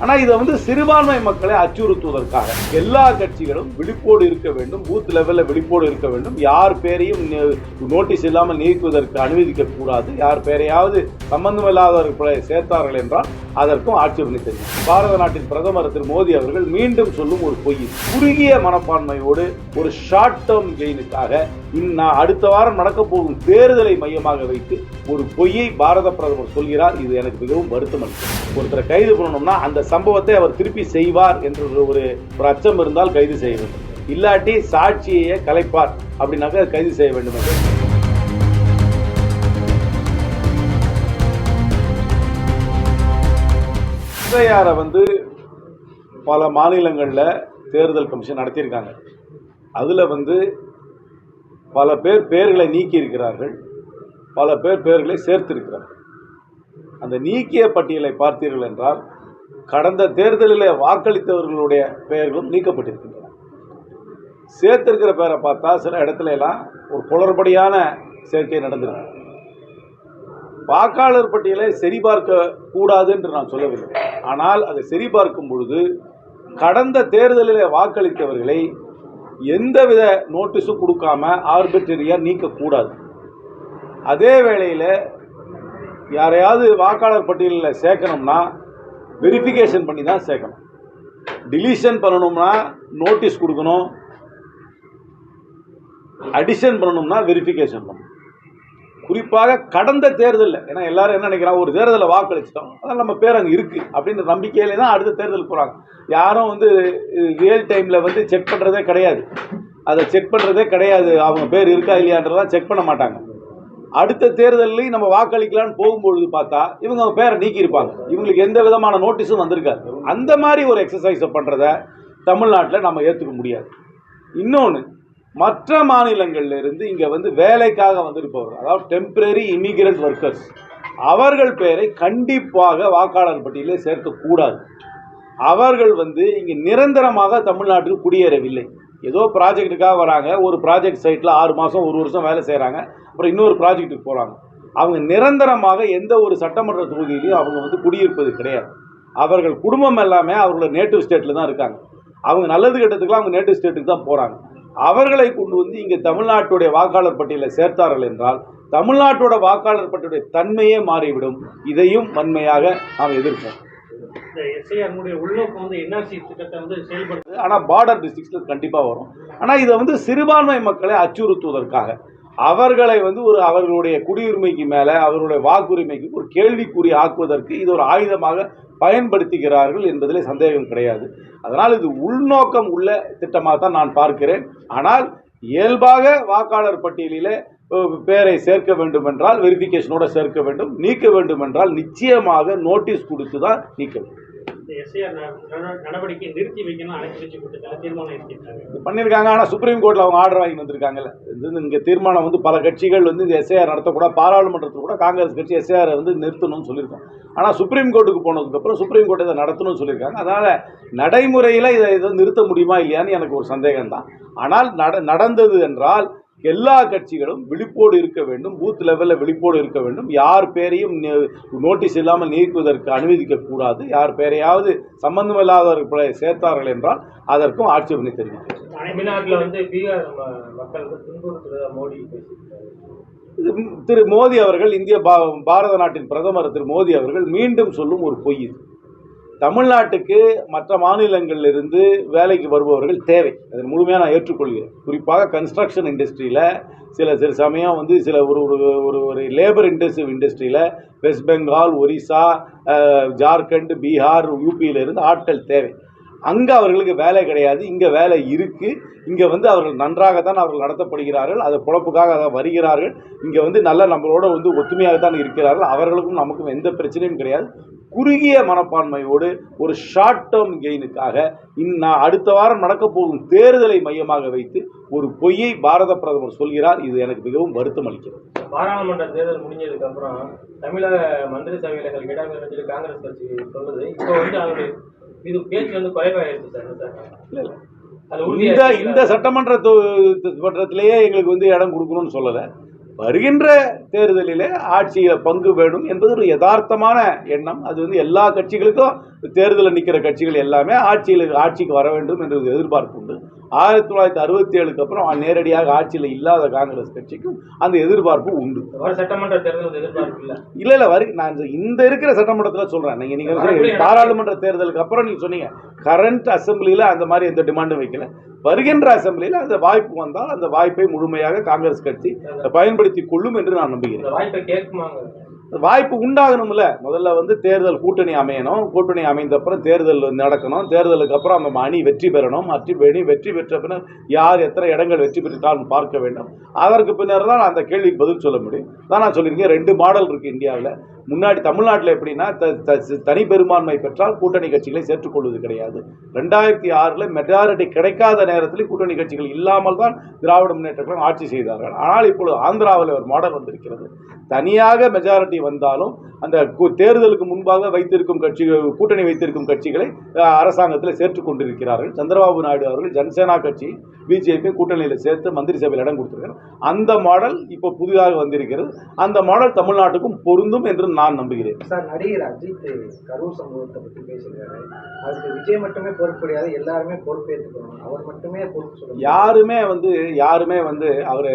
ஆனால் இதை வந்து சிறுபான்மை மக்களை அச்சுறுத்துவதற்காக எல்லா கட்சிகளும் விழிப்போடு இருக்க வேண்டும் பூத் லெவலில் விழிப்போடு இருக்க வேண்டும். யார் பேரையும் நோட்டீஸ் இல்லாமல் நீக்குவதற்கு அனுமதிக்க கூடாது யார் பேரையாவது சம்பந்தமில்லாதவர்களை சேர்த்தார்கள் என்றால் அதற்கும் ஆட்சேபனை தெரியும் பாரத நாட்டின் பிரதமர் திரு மோடி அவர்கள் மீண்டும் சொல்லும் ஒரு பொய் குறுகிய மனப்பான்மையோடு ஒரு ஷார்ட் டேர்ம் கெயினுக்காக நான் அடுத்த வாரம் நடக்க போகும் தேர்தலை மையமாக வைத்து ஒரு பொய்யை பாரத பிரதமர் சொல்கிறார். இது எனக்கு மிகவும் வருத்தம் அளிக்கும் ஒருத்தரை கைது பண்ணணும்னா அந்த சம்பவத்தை அவர் திருப்பி செய்வார் என்ற ஒரு ஒரு அச்சம் இருந்தால் கைது செய்ய வேண்டும். இல்லாட்டி சாட்சியை கலைப்பார். அப்படின்னாக்க கைது செய்ய வேண்டும் என்று எஸ்ஐஆரை வந்து பல மாநிலங்களில் தேர்தல் கமிஷன் நடத்தியிருக்காங்க. அதில் வந்து பல பேர் பேர்களை நீக்கி இருக்கிறார்கள் பல பேர் பேர்களை சேர்த்திருக்கிறார்கள். அந்த நீக்கிய பட்டியலை பார்த்தீர்கள் என்றால் கடந்த தேர்தலில் வாக்களித்தவர்களுடைய பெயர்களும் நீக்கப்பட்டிருக்கின்றன. சேர்த்திருக்கிற பேரை பார்த்தா சில இடத்துல எல்லாம் ஒரு குளறுபடியான சேர்க்கை நடந்திருக்கு. வாக்காளர் பட்டியலை சரிபார்க்க கூடாது என்று நான் சொல்லவில்லை. ஆனால் அதை சரிபார்க்கும் பொழுது கடந்த தேர்தலில் வாக்களித்தவர்களை எந்தவித நோட்டீஸும் கொடுக்காம ஆர்பிட்டரியாக நீக்கக்கூடாது. அதே வேளையில் யாரையாவது வாக்காளர் பட்டியலில் சேர்க்கணும்னா வெரிஃபிகேஷன் பண்ணி தான் சேர்க்கணும். டிலீஷன் பண்ணணும்னா நோட்டீஸ் கொடுக்கணும். அடிஷன் பண்ணணும்னா வெரிஃபிகேஷன் பண்ணணும். குறிப்பாக கடந்த தேர்தலில். ஏன்னா எல்லாரும் என்ன நினைக்கிறாங்க? ஒரு தேர்தலில் வாக்களிச்சிட்டோம். அதான் நம்ம பேர் அங்கே இருக்குது அப்படின்ற நம்பிக்கையிலே தான் அடுத்த தேர்தல் போகிறாங்க யாரும் வந்து ரியல் டைமில் வந்து செக் பண்ணுறதே கிடையாது. அதை செக் பண்ணுறதே கிடையாது. அவங்க பேர் இருக்கா இல்லையான்றதான் செக் பண்ண மாட்டாங்க. அடுத்த தேர்தலையும் நம்ம வாக்களிக்கலாம்னு போகும்பொழுது பார்த்தா இவங்க அவங்க பேரை நீக்கியிருப்பாங்க. இவங்களுக்கு எந்த விதமான நோட்டீஸும் வந்திருக்காது. அந்த மாதிரி ஒரு எக்ஸசைஸை பண்ணுறத தமிழ்நாட்டில் நம்ம ஏற்றுக்க முடியாது. இன்னொன்று மற்ற மாநிலங்கள்ல இருந்து இங்கே வந்து வேலைக்காக வந்திருப்பவர் அதாவது டெம்பரரி இமிகிரண்ட் ஒர்க்கர்ஸ் அவர்கள் பெயரை கண்டிப்பாக வாக்காளர் பட்டியலில் சேர்க்கக்கூடாது. அவர்கள் வந்து இங்கே நிரந்தரமாக தமிழ்நாட்டில் குடியேறவில்லை. ஏதோ ப்ராஜெக்ட்டுக்காக வராங்க ஒரு ப்ராஜெக்ட் சைட்டில் ஆறு மாதம் ஒரு வருஷம் வேலை செய்கிறாங்க அப்புறம் இன்னொரு ப்ராஜெக்ட்டுக்கு போகிறாங்க அவங்க நிரந்தரமாக எந்த ஒரு சட்டமன்ற தொகுதியிலையும் அவங்க வந்து குடியிருப்பது கிடையாது. அவர்கள் குடும்பம் எல்லாமே அவர்களோட நேட்டிவ் ஸ்டேட்டில் தான் இருக்காங்க. அவங்க நல்லது கெட்டதுக்குலாம் அவங்க நேட்டிவ் ஸ்டேட்டுக்கு தான் போகிறாங்க அவர்களை கொண்டு வந்து இங்கே தமிழ்நாட்டுடைய வாக்காளர் பட்டியலில் சேர்த்தார்கள் என்றால் தமிழ்நாட்டோட வாக்காளர் பட்டியலுடைய தன்மையே மாறிவிடும். இதையும் வன்மையாக நாம் எதிர்ப்போம். ஆனால் பார்டர் டிஸ்ட்ரிக்ஸில் கண்டிப்பாக வரும். ஆனால் இதை வந்து சிறுபான்மை மக்களை அச்சுறுத்துவதற்காக அவர்களை வந்து ஒரு அவர்களுடைய குடியுரிமைக்கு மேலே அவர்களுடைய வாக்குரிமைக்கு ஒரு கேள்விக்குறி ஆக்குவதற்கு இது ஒரு ஆயுதமாக பயன்படுத்துகிறார்கள் என்பதிலே சந்தேகம் கிடையாது. அதனால் இது உள்நோக்கம் உள்ள திட்டமாக தான் நான் பார்க்கிறேன். ஆனால் இயல்பாக வாக்காளர் பட்டியலிலே பேரை சேர்க்க வேண்டும் என்றால் வெரிஃபிகேஷனோட சேர்க்க வேண்டும். நீக்க வேண்டும் என்றால் நிச்சயமாக நோட்டீஸ் கொடுத்து தான் நீக்க வேண்டும். இந்த எஸ்ஐஆர் நடவடிக்கை நிறுத்தி வைக்கணும் அனைத்து கட்சி கூட்டத்தில் தீர்மானம் எடுத்திருக்காங்க. இது பண்ணியிருக்காங்க ஆனால் சுப்ரீம் கோர்ட்டில் அவங்க ஆர்டர் வாங்கி வந்திருக்காங்கல்ல. இது இங்கே தீர்மானம் வந்து பல கட்சிகள் வந்து இந்த எஸ்ஐஆர் நடத்தக்கூடாது பாராளுமன்றத்தில் கூட காங்கிரஸ் கட்சி எஸ்ஐஆர் வந்து நிறுத்தணும்னு சொல்லியிருக்கோம். ஆனால் சுப்ரீம் கோர்ட்டுக்கு போனதுக்கப்புறம் சுப்ரீம் கோர்ட் இதை நடத்தணும்னு சொல்லியிருக்காங்க. அதனால் நடைமுறையில் இதை இதை நிறுத்த முடியுமா இல்லையான்னு எனக்கு ஒரு சந்தேகம் தான் ஆனால் நட நடந்தது என்றால் எல்லா கட்சிகளும் விழிப்போடு இருக்க வேண்டும் பூத் லெவலில் விழிப்போடு இருக்க வேண்டும். யார் பேரையும் நோட்டீஸ் இல்லாமல் நீக்குவதற்கு அனுமதிக்க கூடாது. யார் பேரையாவது சம்பந்தமில்லாதவர்களை சேர்த்தார்கள் என்றால் அதற்கும் ஆட்சேபனை இது திரு மோடி அவர்கள் இந்திய பா- பாரத நாட்டின் பிரதமர் திரு மோடி அவர்கள் மீண்டும் சொல்லும் ஒரு பொய் இது. தமிழ்நாட்டுக்கு மற்ற மாநிலங்களிலிருந்து வேலைக்கு வருபவர்கள் தேவை. அதை முழுமையாக நான் ஏற்றுக்கொள்கிறேன். குறிப்பாக கன்ஸ்ட்ரக்ஷன் இண்டஸ்ட்ரியில் சில சில சமயம் வந்து சில ஒரு ஒரு ஒரு ஒரு லேபர் இன்டென்சிவ் இண்டஸ்ட்ரியில் வெஸ்ட் பெங்கால் ஒரிசா ஜார்க்கண்ட் பீகார் யூபியிலிருந்து ஆட்கள் தேவை. அங்கே அவர்களுக்கு வேலை கிடையாது. இங்கே வேலை இருக்குது இங்கே வந்து அவர்கள் நன்றாகத்தான் அவர்கள் நடத்தப்படுகிறார்கள். அதை பொழப்புக்காக அதை வருகிறார்கள். இங்கே வந்து நல்ல நம்மளோட வந்து ஒத்துமையாகத்தான் இருக்கிறார்கள். அவர்களுக்கும் நமக்கும் எந்த பிரச்சனையும் கிடையாது. குறுகிய மனப்பான்மையோடு ஒரு ஷார்ட் டேர்ம் கெயினுக்காக இன்ன அடுத்த வாரம் நடக்க போகும் தேர்தலை மையமாக வைத்து ஒரு பொய்யை பாரத பிரதமர் சொல்கிறார். இது எனக்கு மிகவும் வருத்தம் அளிக்கிறது. பாராளுமன்ற தேர்தல் முடிஞ்சதுக்கு அப்புறம் தமிழக மந்திரி சபையில இடங்கள் சொல்லி காங்கிரஸ் கட்சி சொல்லுது இப்போ வந்து அவருடைய இது பேச்சு வந்து குறைவாயிருச்சு சார் இந்த இந்த சட்டமன்ற மன்றத்திலேயே எங்களுக்கு வந்து இடம் கொடுக்கணும்னு சொல்லலை. வருகின்ற தேர்தலிலே ஆட்சியில் பங்கு வேணும் என்பது ஒரு யதார்த்தமான எண்ணம். அது வந்து எல்லா கட்சிகளுக்கும் தேர்தலில் நிற்கிற கட்சிகள் எல்லாமே ஆட்சியில் ஆட்சிக்கு வர வேண்டும் என்ற ஒரு எதிர்பார்ப்பு உண்டு. ஆயிரத்தி தொள்ளாயிரத்தி அறுபத்தி ஏழுக்கு அப்புறம் நேரடியாக ஆட்சியில் இல்லாத காங்கிரஸ் கட்சிக்கும் அந்த எதிர்பார்ப்பு உண்டு. சட்டமன்ற தேர்தல் எதிர்பார்ப்பு இல்ல? இல்ல இல்ல வரி நான் இந்த- இருக்கிற சட்டமன்றத்தில் சொல்றேன். நீங்க நீங்க சொன்னீங்க, பாராளுமன்ற தேர்தலுக்கு அப்புறம் நீங்க சொன்னீங்க. கரண்ட் அசெம்பிளியில அந்த மாதிரி எந்த டிமாண்டும் வைக்கல. வருகின்ற அசெம்பிளியில அந்த வாய்ப்பு வந்தால் அந்த வாய்ப்பை முழுமையாக காங்கிரஸ் கட்சி பயன்படுத்தி கொள்ளும் என்று நான் நம்புகிறேன். வாய்ப்பை உண்டாகணும்ல. முதல்ல வந்து தேர்தல் கூட்டணி அமையணும். கூட்டணி அமைந்த அப்புறம் தேர்தல் நடக்கணும். தேர்தலுக்கு அப்புறம் நம்ம அணி வெற்றி பெறணும். அற்றி அணி வெற்றி பெற்ற பின்னர் யார் எத்தனை இடங்கள் வெற்றி பெற்றாலும் பார்க்க வேண்டும். அதற்கு பின்னர் தான் அந்த கேள்விக்கு பதில் சொல்ல முடியும். தான் நான் சொல்லியிருக்கேன். ரெண்டு மாடல் இருக்கு இந்தியாவில். முன்னாடி தமிழ்நாட்டில் எப்படின்னா த- தனி பெரும்பான்மை பெற்றால் கூட்டணி கட்சிகளை சேர்த்துக்கொள்வது கிடையாது. ரெண்டாயிரத்தி ஆறில் மெஜாரிட்டி கிடைக்காத நேரத்தில் கூட்டணி கட்சிகள் இல்லாமல் தான் திராவிட முன்னேற்ற கழகம் ஆட்சி செய்தார்கள். ஆனால் இப்பொழுது ஆந்திராவில் ஒரு மாடல் வந்திருக்கிறது. தனியாக மெஜாரிட்டி வந்தாலும் அந்த கு- தேர்தலுக்கு முன்பாக வைத்திருக்கும் கட்சி கூட்டணி வைத்திருக்கும் கட்சிகளை அரசாங்கத்தில் சேர்த்து கொண்டிருக்கிறார்கள். சந்திரபாபு நாயுடு அவர்கள் ஜனசேனா கட்சி பிஜேபி கூட்டணியில் சேர்த்து மந்திரி சபையில் இடம் கொடுத்திருக்கிறார். அந்த மாடல் இப்போ புதிதாக வந்திருக்கிறது. அந்த மாடல் தமிழ்நாட்டுக்கும் பொருந்தும் என்று நான் நம்புகிறேன். சார் நடிகர் அஜித் கரூர் சம்பவத்தை பத்தி பேசியிருக்காரு அதுக்கு விஜய் மட்டுமே பொறுப்பு கிடையாது எல்லாருமே பொறுப்பேற்றுக்கணும் அவர் மட்டுமே பொறுப்பு சொல்லணும். யாருமே வந்து யாருமே வந்து அவர்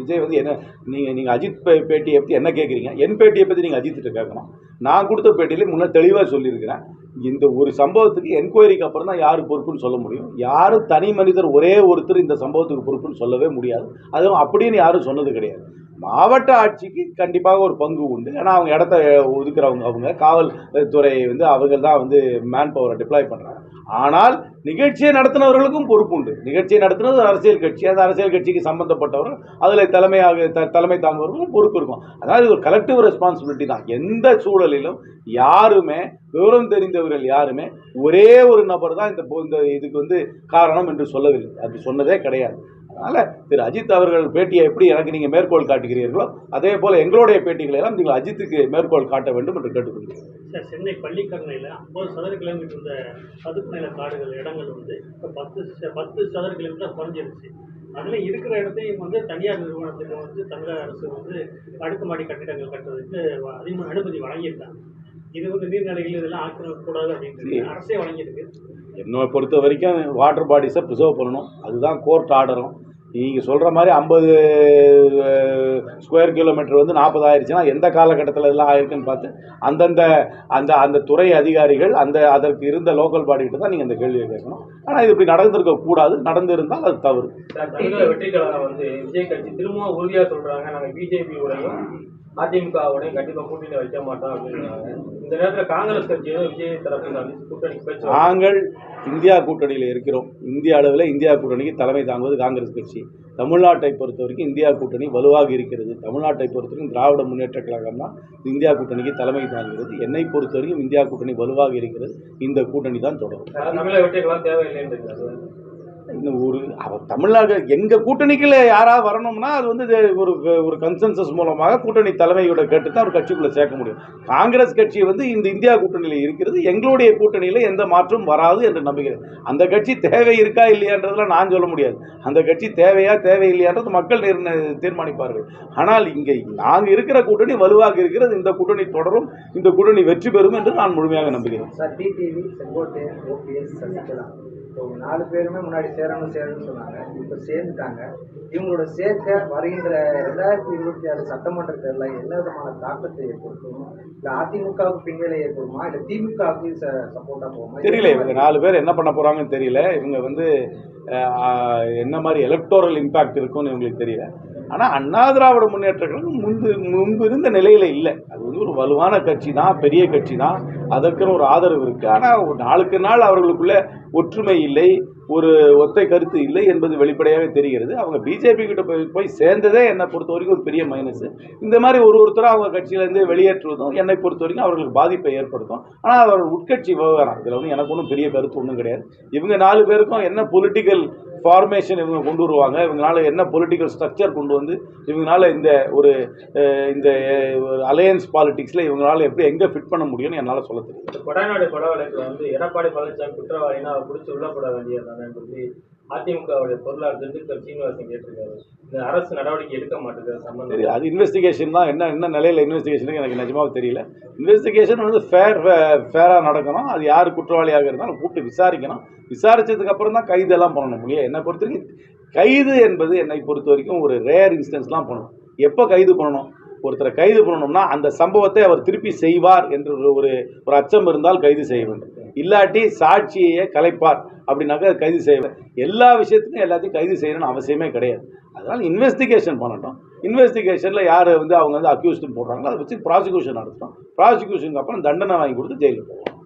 விஜய் வந்து என்ன நீங்கள் நீங்கள் அஜித் பேட்டியை பற்றி என்ன கேட்குறீங்க என் பேட்டியை பற்றி நீங்கள் அஜித்திட்ட கேட்கணும். நான் கொடுத்த பேட்டியில முன்ன தெளிவாக சொல்லியிருக்கிறேன். இந்த ஒரு சம்பவத்துக்கு என்கொயரிக்கு அப்புறம் தான் யார் பொறுப்புன்னு சொல்ல முடியும். யாரும் தனி மனிதர் ஒரே ஒருத்தர் இந்த சம்பவத்துக்கு பொறுப்புன்னு சொல்லவே முடியாது. அதுவும் அப்படின்னு யாரும் சொன்னது கிடையாது. மாவட்ட ஆட்சிக்கு கண்டிப்பாக ஒரு பங்கு உண்டு. ஏன்னா அவங்க இடத்த ஒதுக்குறவங்க அவங்க காவல்துறை வந்து அவங்க தான் வந்து மேன் பவரை டிப்ளாய் பண்ணுறாங்க ஆனால் நிகழ்ச்சியை நடத்தினவர்களுக்கும் பொறுப்பு உண்டு. நிகழ்ச்சியை நடத்தினது ஒரு அரசியல் கட்சி. அந்த அரசியல் கட்சிக்கு சம்பந்தப்பட்டவர்கள் அதில் தலைமையாக த தலைமை தாங்குவவர்களும் பொறுப்பு இருக்கும். அதாவது ஒரு கலெக்டிவ் ரெஸ்பான்சிபிலிட்டி தான். எந்த சூழலிலும் யாருமே விவரம் தெரிந்தவர்கள் யாருமே ஒரே ஒரு நபர் தான் இந்த இந்த இதுக்கு வந்து காரணம் என்று சொல்லவில்லை. அப்படி சொன்னதே கிடையாது. அதனால் திரு அஜித் அவர்கள் பேட்டியை எப்படி எனக்கு நீங்கள் மேற்கோள் காட்டுகிறீர்களோ அதே போல் எங்களுடைய பேட்டிகளை எல்லாம் நீங்கள் அஜித்துக்கு மேற்கோள் காட்ட வேண்டும் என்று கேட்டுக்கொள்கிறேன். சார் சென்னை பள்ளிக்கரணையில் ஐம்பது சதுர கிலோமீட்டர் இருந்த சதுப்பு நில காடுகள் இடங்கள் வந்து இப்போ பத்து பத்து சதுர கிலோமீட்டர் குறைஞ்சிருச்சு. அதில் இருக்கிற இடத்தையும் வந்து தனியார் நிறுவனத்துக்கு வந்து தமிழக அரசு வந்து அடுக்குமாடி கட்டிடங்கள் கட்டுறதுக்கு அதிகமாக அனுமதி வழங்கியிருக்காங்க. இது வந்து நீர்நிலைகள் இதெல்லாம் ஆக்கிரமிக்கக்கூடாது அப்படின்றது அரசே வழங்கியிருக்கு. என்னை பொறுத்த வரைக்கும் வாட்டர் பாடிஸை ப்ரிசர்வ் பண்ணணும். அதுதான் கோர்ட் ஆர்டரும் நீங்கள் சொல்கிற மாதிரி ஐம்பது ஸ்கொயர் கிலோமீட்டர் வந்து நாற்பது ஆயிடுச்சுன்னா எந்த காலகட்டத்தில் இதெல்லாம் ஆயிருக்குன்னு பார்த்து அந்தந்த அந்த அந்த துறை அதிகாரிகள் அந்த அதற்கு இருந்த லோக்கல் பாடிகிட்ட தான் நீங்கள் அந்த கேள்வியை கேட்கணும். ஆனால் இது இப்படி நடந்திருக்க கூடாது. நடந்திருந்தால் அது தவறு. வெற்றி கழகம் வந்து விஜய் கட்சி திரும்பவும் உறுதியாக சொல்கிறாங்க நாங்கள் பிஜேபி உடையும் அதிமுக உடையும் கண்டிப்பா கூட்டணி வைக்க மாட்டோம் அப்படின்றாங்க. இந்த நேரத்துல காங்கிரஸ் கட்சியும் விஜய் தரப்பு கூட்டணி நாங்கள் இந்தியா கூட்டணியில் இருக்கிறோம். இந்திய அளவில் இந்தியா கூட்டணிக்கு தலைமை தாங்குவது காங்கிரஸ் கட்சி. தமிழ்நாட்டை பொறுத்த வரைக்கும் இந்தியா கூட்டணி வலுவாக இருக்கிறது. தமிழ்நாட்டை பொறுத்த வரைக்கும் திராவிட முன்னேற்ற கழகம் தான் இந்தியா கூட்டணிக்கு தலைமை தாங்குகிறது. என்னை பொறுத்த வரைக்கும் இந்தியா கூட்டணி வலுவாக இருக்கிறது. இந்த கூட்டணி தான் தொடரும். ஒரு அவர் தமிழ்நாடு எங்கள் கூட்டணிக்கில் யாராவது வரணும்னா அது வந்து இது ஒரு ஒரு கன்சென்சஸ் மூலமாக கூட்டணி தலைமையோட கேட்டு தான் ஒரு கட்சிக்குள்ளே சேர்க்க முடியும். காங்கிரஸ் கட்சி வந்து இந்த இந்தியா கூட்டணியில் இருக்கிறது எங்களுடைய கூட்டணியில் எந்த மாற்றமும் வராது என்று நம்புகிறேன். அந்த கட்சி தேவை இருக்கா இல்லையான்றதுலாம் நான் சொல்ல முடியாது. அந்த கட்சி தேவையா தேவையில்லையான்றது மக்கள் தீர்மானிப்பார்கள். ஆனால் இங்கே நாங்கள் இருக்கிற கூட்டணி வலுவாக இருக்கிறது இந்த கூட்டணி தொடரும் இந்த கூட்டணி வெற்றி பெறும் என்று நான் முழுமையாக நம்புகிறேன். இப்போ நாலு பேருமே முன்னாடி சேரணும் சேரணும்னு சொன்னாங்க. இப்போ சேர்ந்துட்டாங்க. இவங்களோட சேர்க்க வருகின்ற ரெண்டாயிரத்தி இருபத்தி ஆறு சட்டமன்ற தேர்தலில் என்ன விதமான தாக்கத்தை ஏற்படுத்தும்? இல்லை அதிமுகவுக்கு பின்னிலை ஏற்படுமா? இல்லை திமுகவுக்கு சப்போர்ட்டாக போகுமா? தெரியல இவங்க நாலு பேர் என்ன பண்ண போறாங்கன்னு தெரியல. இவங்க வந்து என்ன மாதிரி எலக்டோரல் இம்பாக்ட் இருக்கும்னு இவங்களுக்கு தெரியல. ஆனால் அண்ணா திராவிட முன்னேற்ற கழகம் முன்பு முன்பு இருந்த நிலையில இல்லை. அது வந்து ஒரு வலுவான கட்சி தான் பெரிய கட்சி தான் அதற்குன்னு ஒரு ஆதரவு இருக்கு. ஆனால் ஒரு நாளுக்கு நாள் அவர்களுக்குள்ள ஒற்றுமை இல்லை ஒரு ஒத்தை கருத்து இல்லை என்பது வெளிப்படையாக தெரிகிறது. அவங்க பிஜேபி கிட்ட போய் போய் சேர்ந்ததே என்னை பொறுத்த வரைக்கும் ஒரு பெரிய மைனஸ் இந்த மாதிரி ஒரு ஒருத்தராக அவங்க கட்சியிலேருந்து வெளியேற்றுவதும் என்னை பொறுத்த வரைக்கும் அவர்களுக்கு பாதிப்பை ஏற்படுத்தும். ஆனால் அவர் உட்கட்சி விவகாரம். இதில் வந்து எனக்கு ஒன்றும் பெரிய கருத்து ஒன்றும் கிடையாது. இவங்க நாலு பேருக்கும் என்ன பொலிட்டிக்கல் ஃபார்மேஷன் இவங்க கொண்டு வருவாங்க. இவங்களால என்ன பொலிட்டிக்கல் ஸ்ட்ரக்சர் கொண்டு வந்து இவங்களால இந்த ஒரு இந்த அலையன்ஸ் பாலிடிக்ஸில் இவங்களால எப்படி எங்கே ஃபிட் பண்ண முடியும்னு என்னால் சொல்ல தெரியும் கொடநாடு கொலை வழக்கில் வந்து எடப்பாடி பழனிசாமி குற்றவாளினா அவர் பிடிச்சி உள்ள போட வேண்டியதானு சொல்லி அதிமுகவுடைய பொருளாளர் திண்டுக்கல் சீனிவாசன் கேட்டிருக்காரு. இந்த அரசு நடவடிக்கை எடுக்க மாட்டேங்குது சம்பந்தம்? அது இன்வெஸ்டிகேஷன் தான். என்ன என்ன நிலையில் இன்வெஸ்டிகேஷனுக்கு எனக்கு நிஜமாக தெரியல. இன்வெஸ்டிகேஷன் வந்து ஃபேர் ஃபேராக நடக்கணும். அது யார் குற்றவாளியாக இருந்தாலும் கூப்பிட்டு விசாரிக்கணும். விசாரிச்சதுக்கு அப்புறம் தான் கைது எல்லாம் பண்ணணும். இல்லையா என்னை பொறுத்த வரைக்கும் கைது என்பது என்னை பொறுத்த வரைக்கும் ஒரு ரேர் இன்ஸ்டன்ஸ்லாம் பண்ணணும். எப்போ கைது பண்ணணும்? ஒருத்தரை கைது பண்ணணும்னா அந்த சம்பவத்தை அவர் திருப்பி செய்வார் என்ற ஒரு ஒரு அச்சம் இருந்தால் கைது செய்ய வேண்டும். இல்லாட்டி சாட்சியை கலைப்பார் அப்படின்னாக்க கைது செய்வேன் எல்லா விஷயத்துக்கும் எல்லாத்தையும் கைது செய்யணும்னு அவசியமே கிடையாது. அதனால் இன்வெஸ்டிகேஷன் பண்ணட்டும். இன்வெஸ்டிகேஷனில் யார் வந்து அவங்க வந்து அக்யூஸ்டுன்னு போடுறாங்களோ அதை வச்சு ப்ராசிக்யூஷன் நடத்தணும். ப்ராசிக்யூஷனுக்கு அப்புறம் தண்டனை வாங்கி கொடுத்து ஜெயிலுக்கு போவோம்